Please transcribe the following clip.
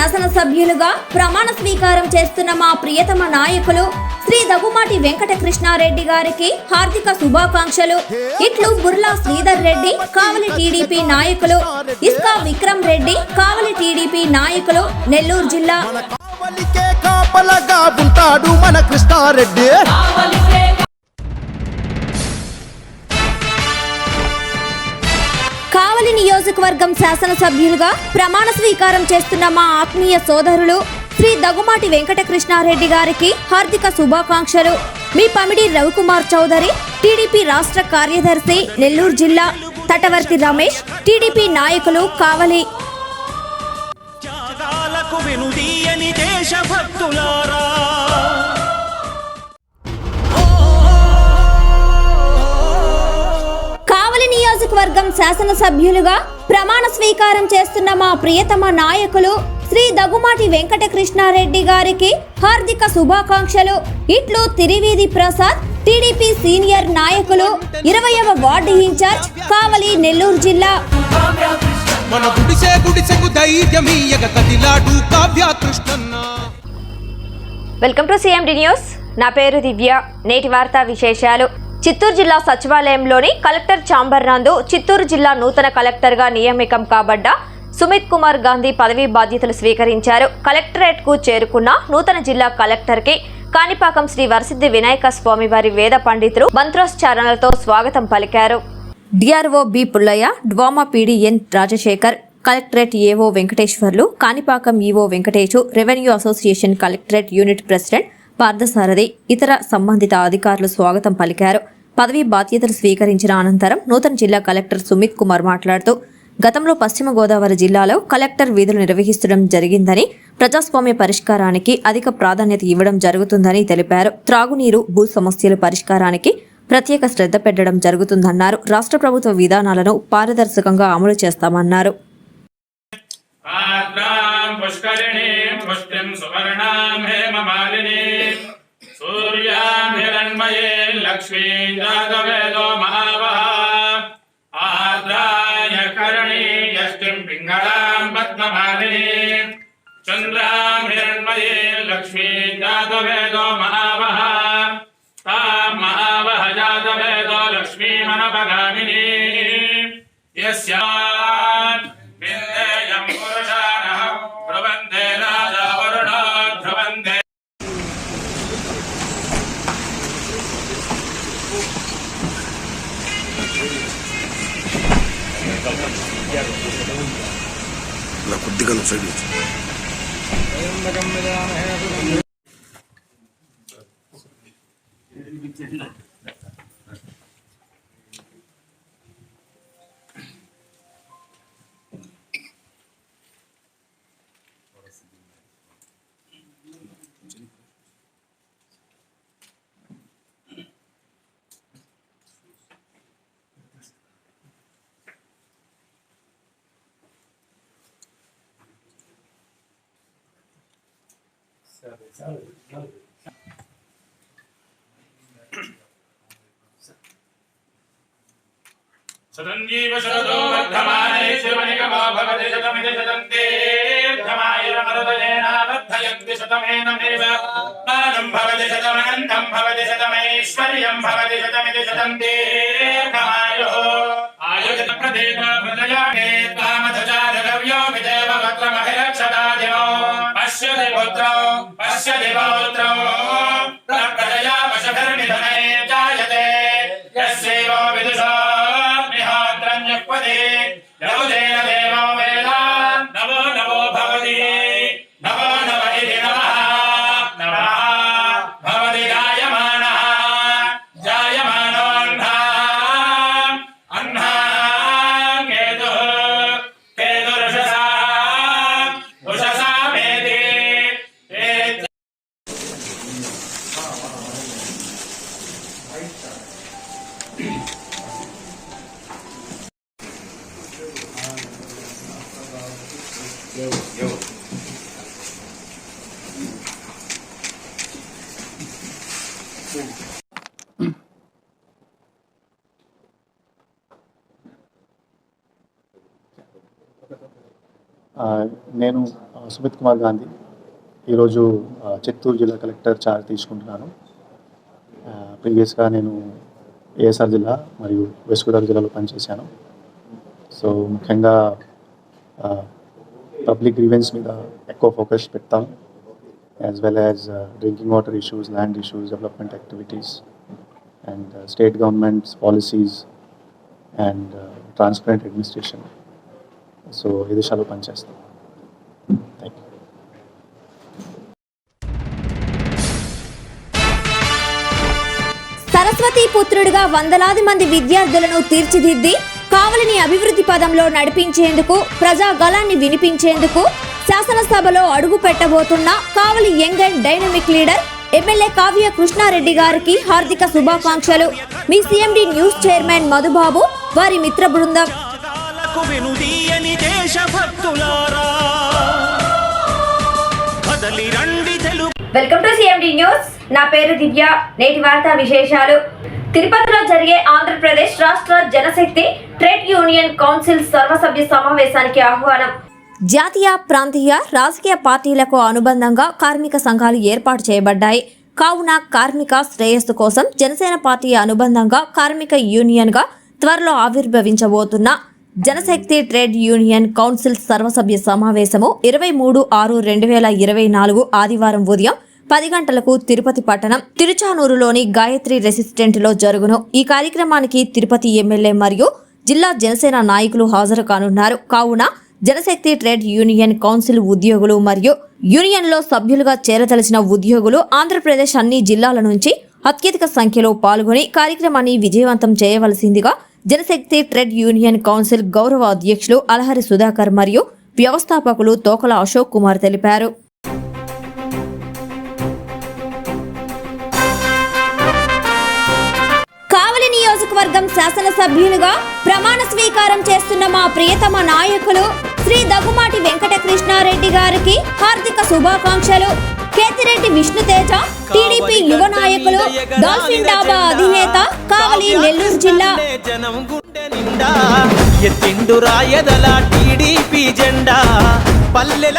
శాసనసభ్యులుగా ప్రమాణ స్వీకారం చేస్తున్న మా ప్రియతమ నాయకులు శ్రీ దగుమాటి వెంకటకృష్ణారెడ్డి గారికి హార్దిక శుభాకాంక్షలు. ఇట్లు బుర్లా శ్రీధర్ రెడ్డి కావలి టీడీపీ నాయకులు ఇస్కా విక్రమ్ రెడ్డి కావలి టీడీపీ నాయకులు నెల్లూరు జిల్లా. కాపలగా ఉంటాడు మన కృష్ణారెడ్డి. కావలి నియోజకవర్గం శాసనసభ్యులుగా ప్రమాణ స్వీకారం చేస్తున్న మా ఆత్మీయ సోదరులు శ్రీ దగుమాటి వెంకటకృష్ణారెడ్డి గారికి హార్దిక శుభాకాంక్షలు. మీ పమిడి రవికుమార్ చౌదరి టీడీపీ రాష్ట్ర కార్యదర్శి నెల్లూరు జిల్లా తటవర్తి రమేష్ టీడీపీ నాయకులు కావలి. త్యాగాలకు దేశభక్తులారా. నియోజకవర్గం శాసనసభ్యులుగా ప్రమాణ స్వీకారం చేస్తున్న మా ప్రియతమ నాయకులు శ్రీ దగుమాటి వెంకటకృష్ణారెడ్డి గారికి హార్దిక శుభాకాంక్షలు. ఇట్లు తిరివీధి ప్రసాద్ టీడీపీ సీనియర్ నాయకులు ఇరవయవ వార్డు ఇన్ఛార్జ్ కావలి నెల్లూరు జిల్లా. మన గుడిసే గుడిసెకు ధైర్యమీయగ కదిలాడు కావ్య కృష్ణన్న వెల్కమ్ టు సిఎండి న్యూస్. నా పేరు దివ్య. నేటి వార్తా విశేషాలు. చిత్తూరు జిల్లా సచివాలయంలోని కలెక్టర్ ఛాంబర్ నందు చిత్తూరు జిల్లా నూతన కలెక్టర్గా నియామకం కాబడ్డ సుమిత్ కుమార్ గాంధీ పదవీ బాధ్యతలు స్వీకరించారు. కలెక్టరేట్కు చేరుకున్న నూతన జిల్లా కలెక్టర్కి కాణిపాకం శ్రీ వరసిద్ధి వినాయక స్వామి వారి వేద పండితులు మంత్రోచ్చారణలతో స్వాగతం పలికారు. DRO B Pullaiah DWMA PDN Rajasekhar collectorate AO Venkateswarlu Kanipakam EO Venkatesu revenue association collectorate unit president Parthasarathy ఇతర సంబంధిత అధికారులు స్వాగతం పలికారు. పదవీ బాధ్యతలు స్వీకరించిన అనంతరం నూతన జిల్లా కలెక్టర్ సుమిత్ కుమార్ మాట్లాడుతూ గతంలో పశ్చిమ గోదావరి జిల్లాలో కలెక్టర్ వీధులు నిర్వహిస్తడం జరిగిందని ప్రజాస్వామ్య పరిష్కారానికి అధిక ప్రాధాన్యత ఇవ్వడం జరుగుతుందని తెలిపారు. త్రాగునీరు భూ సమస్యల పరిష్కారానికి ప్రత్యేక శ్రద్ధ పెట్టడం జరుగుతుందన్నారు. రాష్ట్ర ప్రభుత్వ విధానాలను పారదర్శకంగా అమలు చేస్తామన్నారు. పుష్టిం సువర్ణాం హేమ सूर्याम् हिरण्मये लक्ष्मीम् जातवेदो महावः आद्राय करणी यष्टिम् पिङ्गळाम् पद्ममालिनीम् चन्द्राम् हिरण्मये लक्ष्मीम् जातवेदो महावः ताम् महावः जातवेदो लक्ष्मीमनपगामिनी यस्यान् ఇలా కొద్దిగా నువ్వు సైడ్ నుంచి. सदञ्जीव शरदो वर्धमाने शिवनिगमो भवति शतमिति शतन्ते धमायेव मरुदयेनाबद्धयन्ति शतमेनमेव। मानं भवति शतमनन्तं भवति शतमैश्वर्यं भवति शतमिति शतन्ते धमायो आयुषप्रदेव हृदयामि पश्यति पुत्रौ पश्यति पौत्रौ నేను సుమిత్ కుమార్ గాంధీ. ఈరోజు చిత్తూరు జిల్లా కలెక్టర్ చార్జ్ తీసుకుంటున్నాను. ప్రీవియస్గా నేను ఏఎస్ఆర్ జిల్లా మరియు వెస్ట్ గోదావరి జిల్లాలో పనిచేశాను. సో ముఖ్యంగా పబ్లిక్ గ్రీవెన్స్ మీద ఎక్కువ ఫోకస్ పెడతాం as well as drinking water issues land issues development activities and state governments policies and transparent administration so ఈ దిశలో పనిచేస్తాం. థ్యాంక్ యూ సరస్వతి పుత్రుడిగా వందలాది మంది విద్యార్థులను తీర్చిదిద్ది కావలిని అభివృద్ధి పదంలో నడిపించేందుకు ప్రజా గళాన్ని వినిపించేందుకు శాసనసభలో అడుగు పెట్టబోతున్న Kavali young and dynamic leader MLA Kavya Krishnareddy గారికి హార్దిక శుభాకాంక్షలు. మీ సిఎండి న్యూస్ చైర్మన్ మధుబాబు వారి మిత్ర బృందం. Welcome to CMD news. నా పేరు దివ్య. నేటి వార్తా విశేషాలు. తిరుపతిలో జరిగే ఆంధ్రప్రదేశ్ రాష్ట్ర జనశక్తి ట్రేడ్ యూనియన్ కౌన్సిల్ సర్వసభ్య సమావేశానికి ఆహ్వానం. జాతీయ ప్రాంతీయ రాజకీయ పార్టీలకు అనుబంధంగా కార్మిక సంఘాలు ఏర్పాటు చేయబడ్డాయి. కావున కార్మిక శ్రేయస్సు కోసం జనసేన పార్టీ అనుబంధంగా కార్మిక యూనియన్గా త్వరలో ఆవిర్భవించబోతున్న జనశక్తి ట్రేడ్ యూనియన్ కౌన్సిల్ సర్వసభ్య సమావేశము ఇరవై మూడు ఆరు రెండు వేల ఇరవై నాలుగు ఆదివారం ఉదయం పది గంటలకు తిరుపతి పట్టణం తిరుచానూరులోని గాయత్రి రెసిస్టెంట్లో జరుగును. ఈ కార్యక్రమానికి తిరుపతి ఎమ్మెల్యే మరియు జిల్లా జనసేన నాయకులు హాజరు కానున్నారు. కావున జనశక్తి ట్రేడ్ యూనియన్ కౌన్సిల్ ఉద్యోగులు మరియు యూనియన్లో సభ్యులుగా చేరదలిచిన ఉద్యోగులు ఆంధ్రప్రదేశ్ అన్ని జిల్లాల నుంచి అత్యధిక సంఖ్యలో పాల్గొని కార్యక్రమాన్ని విజయవంతం చేయవలసిందిగా జనశక్తి ట్రేడ్ యూనియన్ కౌన్సిల్ గౌరవ అధ్యక్షులు అలహరి సుధాకర్ మరియు వ్యవస్థాపకులు తోకల అశోక్ కుమార్ తెలిపారు. నియోజకవర్గం శాసనసభ్యులుగా ప్రమాణ స్వీకారం చేస్తున్న మా ప్రియతమ నాయకులు శ్రీ దగ్గుమాటి వెంకట కృష్ణారెడ్డి గారికి హార్దిక శుభాకాంక్షలు. కేతిరెడ్డి విష్ణుతేజ టీడీపీ యువ నాయకులు డాల్ఫిన్ డాబా అధినేత కావలి నెల్లూరు జిల్లా. ఎత్తిండు రాయదల టీడీపీ జెండా. పల్లెల